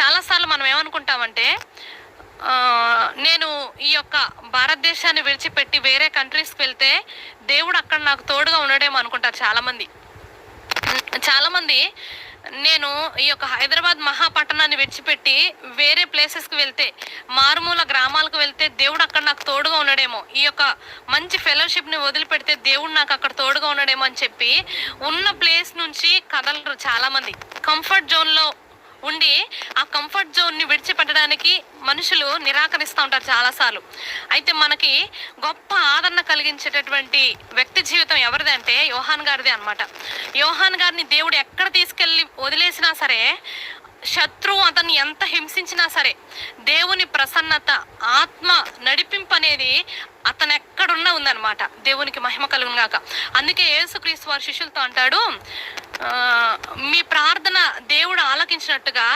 చాలాసార్లు మనం ఏమనుకుంటామంటే నేను ఈ యొక్క భారతదేశాన్ని విడిచిపెట్టి వేరే కంట్రీస్కి వెళ్తే దేవుడు అక్కడ నాకు తోడుగా ఉండడేమో అనుకుంటారు చాలామంది. చాలామంది నేను ఈ యొక్క హైదరాబాద్ మహాపట్టణాన్ని విడిచిపెట్టి వేరే ప్లేసెస్కి వెళ్తే మారుమూల గ్రామాలకు వెళ్తే దేవుడు అక్కడ నాకు తోడుగా ఉండడేమో ఈ యొక్క మంచి ఫెలోషిప్ని వదిలిపెడితే దేవుడు నాకు అక్కడ తోడుగా ఉండడేమో అని చెప్పి ఉన్న ప్లేస్ నుంచి కదలరు చాలామంది. కంఫర్ట్ జోన్లో ఉండి ఆ కంఫర్ట్ జోన్ని విడిచిపెట్టడానికి మనుషులు నిరాకరిస్తూ ఉంటారు చాలాసార్లు. అయితే మనకి గొప్ప ఆదరణ కలిగించేటటువంటి వ్యక్తి జీవితం ఎవరిది అంటే యోహాన్ గారిదే అనమాట యోహాన్ గారిని దేవుడు ఎక్కడ తీసుకెళ్ళి వదిలేసినా సరే శత్రువు అతన్ని ఎంత హింసించినా సరే దేవుని ప్రసన్నత ఆత్మ నడిపింపు అనేది అతను ఎక్కడున్నా ఉందన్నమాట. దేవునికి మహిమ కలుగునుగాక. అందుకే యేసుక్రీస్తు వారి శిష్యులతో అంటాడు మీ ప్రార్థన దేవుడు ఆలకించినట్టుగా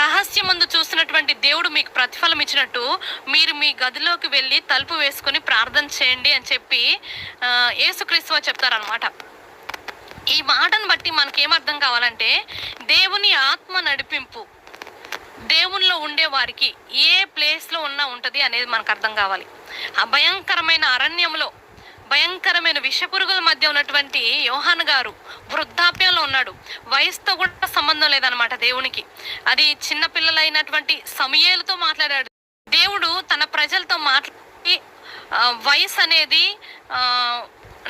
రహస్యమందు చూసినటువంటి దేవుడు మీకు ప్రతిఫలం ఇచ్చినట్టు మీరు మీ గదిలోకి వెళ్ళి తలుపు వేసుకొని ప్రార్థన చేయండి అని చెప్పి యేసుక్రీస్తు వారు చెప్తారనమాట ఈ మాటను బట్టి మనకేమర్థం కావాలంటే దేవుని ఆత్మ నడిపింపు. దేవునిలో ఉండే వారికి ఏ ప్లేస్లో ఉన్నా ఉంటుంది అనేది మనకు అర్థం కావాలి. ఆ భయంకరమైన అరణ్యంలో భయంకరమైన విషపురుగుల మధ్య ఉన్నటువంటి యోహాన్ గారు వృద్ధాప్యంలో ఉన్నాడు. వయసుతో కూడా సంబంధం లేదనమాట దేవునికి. అది చిన్నపిల్లలైనటువంటి సమయాలతో సమయేలతో మాట్లాడాడు. దేవుడు తన ప్రజలతో మాట్లా వయసు అనేది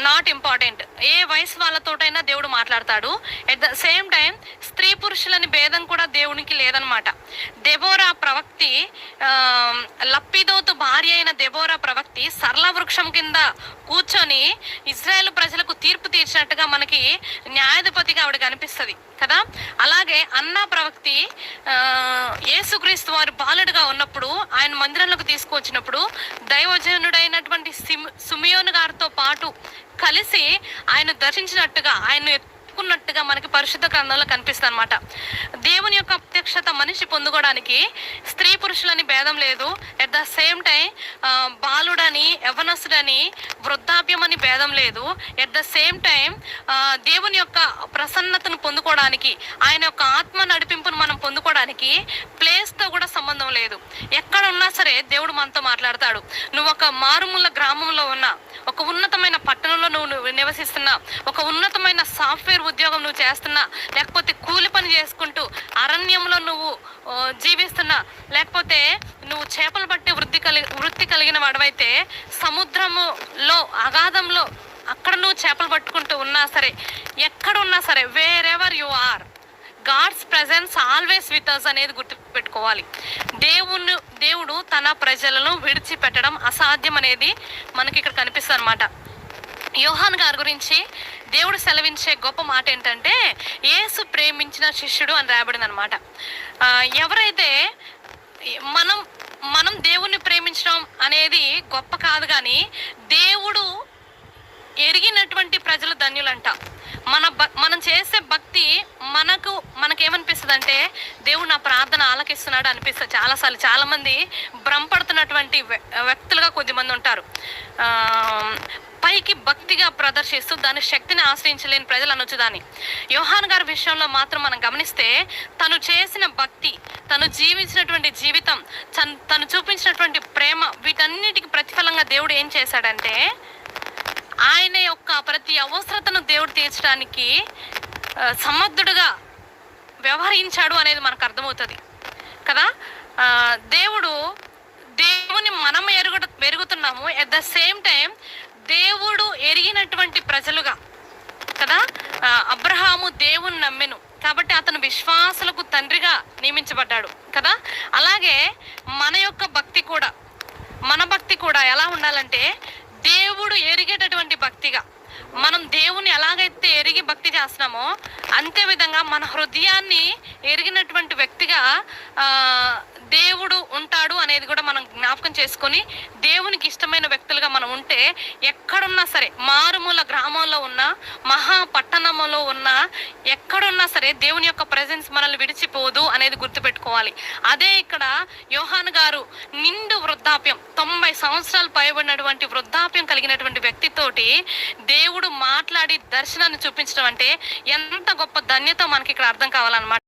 నాట్ ఇంపార్టెంట్ ఏ వయసు వాళ్ళతోటైనా దేవుడు మాట్లాడతాడు. ఎట్ ద సేమ్ టైం స్త్రీ పురుషులని భేదం కూడా దేవునికి లేదనమాట. దెబోరా ప్రవక్తి లప్పిదోతు భార్య అయిన దెబోరా ప్రవక్తి వృక్షం కింద కూర్చొని ఇజ్రాయెల్ ప్రజలకు తీర్పు తీర్చినట్టుగా మనకి న్యాయాధిపతిగా ఆవిడ కనిపిస్తుంది కదా? అలాగే అన్నా ప్రవక్తి యేసుక్రీస్తు వారు బాలుడుగా ఉన్నప్పుడు ఆయన మందిరంలోకి తీసుకువచ్చినప్పుడు దైవజనుడైనటువంటి సిమ్ సుమియోను గారితో పాటు కలిసి ఆయన దర్శించినట్టుగా ఆయన పొందుకున్నట్టుగా మనకి పరిశుద్ధ గ్రంథంలో కనిపిస్తుంది అనమాట దేవుని యొక్క ప్రత్యక్షత మనిషి పొందుకోవడానికి స్త్రీ పురుషులని భేదం లేదు. ఎట్ ద సేమ్ టైం బాలుడని యవనసుడని వృద్ధాప్యం అని భేదం లేదు. ఎట్ ద సేమ్ టైం దేవుని యొక్క ప్రసన్నతను పొందుకోవడానికి ఆయన యొక్క ఆత్మ నడిపింపును మనం పొందుకోవడానికి అవసరం లేదు. ఎక్కడ ఉన్నా సరే దేవుడు మనతో మాట్లాడతాడు. నువ్వు ఒక మారుమూల గ్రామంలో ఉన్నా ఒక ఉన్నతమైన పట్టణంలో నువ్వు నివసిస్తున్నా ఒక ఉన్నతమైన సాఫ్ట్వేర్ ఉద్యోగం నువ్వు చేస్తున్నా లేకపోతే కూలి పని చేసుకుంటూ అరణ్యంలో నువ్వు జీవిస్తున్నా లేకపోతే నువ్వు చేపలు పట్టే వృద్ధి కలిగి వృత్తి కలిగిన వాడవైతే సముద్రములో అగాధంలో అక్కడ నువ్వు చేపలు పట్టుకుంటూ ఉన్నా సరే ఎక్కడ ఉన్నా సరే wherever you are God's presence always with us అనేది గుర్తుపెట్టుకోవాలి. దేవుని దేవుడు తన ప్రజలను విడిచిపెట్టడం అసాధ్యం అనేది మనకి ఇక్కడ కనిపిస్తుంది అనమాట యోహాన్ గారి గురించి దేవుడు సెలవించే గొప్ప మాట ఏంటంటే యేసు ప్రేమించిన శిష్యుడు అని రాబడింది అనమాట ఎవరైతే మనం మనం దేవుణ్ణి ప్రేమించడం అనేది గొప్ప కాదు కానీ దేవుడు ఎరిగినటువంటి ప్రజలు ధన్యులంట. మన భ- మనం చేసే భక్తి మనకు మనకేమనిపిస్తుంది అంటే దేవుడు నా ప్రార్థన ఆలకిస్తున్నాడు అనిపిస్తుంది చాలాసార్లు. చాలామంది భ్రమపడుతున్నటువంటి వ్య- వ్యక్తులుగా కొద్దిమంది ఉంటారు. పైకి భక్తిగా ప్రదర్శిస్తూ దాని శక్తిని ఆశ్రయించలేని ప్రజలు అనొచ్చు దాన్ని. యోహాన్ గారి విషయంలో మాత్రం మనం గమనిస్తే తను చేసిన భక్తి తను జీవించినటువంటి జీవితం తను- తను చూపించినటువంటి ప్రేమ వీటన్నిటికి ప్రతిఫలంగా దేవుడు ఏం చేశాడంటే ఆయన యొక్క ప్రతి అవసరతను దేవుడు తీర్చడానికి సమర్థుడుగా వ్యవహరించాడు అనేది మనకు అర్థమవుతుంది. కదా? దేవుడు దేవుని మనం ఎరుగు ఎరుగుతున్నాము. ఎట్ ద సేమ్ టైం దేవుడు ఎరిగినటువంటి ప్రజలుగా కదా? అబ్రహాము దేవుని నమ్మెను. కాబట్టి అతను విశ్వాసులకు తండ్రిగా నియమించబడ్డాడు కదా? అలాగే మన యొక్క భక్తి కూడా మన భక్తి కూడా ఎలా ఉండాలంటే దేవుడు ఎరిగేటటువంటి భక్తిగా మనం దేవుని ఎలా ఎరిగి భక్తి చేస్తున్నామో అంతే విధంగా మన హృదయాన్ని ఎరిగినటువంటి వ్యక్తిగా దేవుడు ఉంటాడు అనేది కూడా మనం జ్ఞాపకం చేసుకొని దేవునికి ఇష్టమైన వ్యక్తులుగా మనం ఉంటే ఎక్కడున్నా సరే మారుమూల గ్రామంలో ఉన్న మహా పట్టణంలో ఉన్న ఎక్కడున్నా సరే దేవుని యొక్క ప్రజెన్స్ మనల్ని విడిచిపోదు అనేది గుర్తుపెట్టుకోవాలి. అదే ఇక్కడ యోహాన్ గారు నిండు వృద్ధాప్యం తొంభై సంవత్సరాలు పైబడినటువంటి వృద్ధాప్యం కలిగినటువంటి వ్యక్తితోటి దేవుడు దర్శనాన్ని చూపించడం అంటే ఎంత గొప్ప ధన్యత మనకి ఇక్కడ అర్థం కావాలన్నమాట.